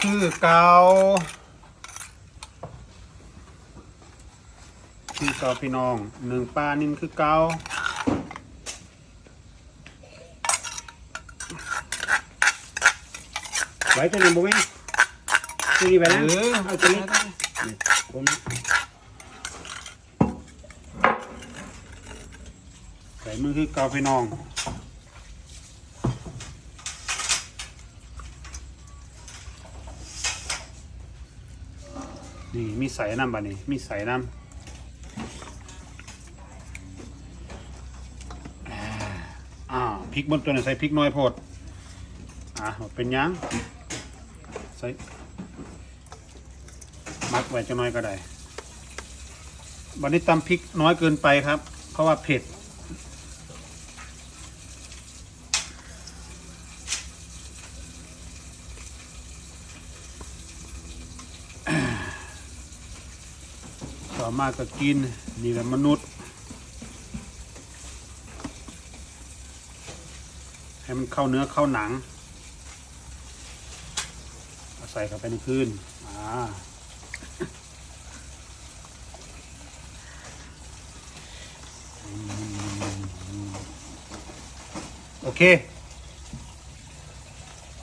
คือเกาคือเกาพี่น้องหนึ่งปลานินคือเกาไว้ตัวนี้บ่แม่นตัวนี้ไปเอนะอเอาตัวนี้ผมใส่มือคือเกาพี่น้อง นี่มีใส่น้ำบะนี่มีใส่น้ำอ่าพริกบนตัวนี้ใส่พริกน้อยโพดอะเป็นยังใส่มักไว้จะน้อยก็ได้วันนี้ตำพริกน้อยเกินไปครับ เพราะว่าเผ็ด อมาก็กินนี่แหละมนุษย์ ให้มันเข้าเนื้อเข้าหนังเอาใส่เข้าไปในพื้นอ่าโอเค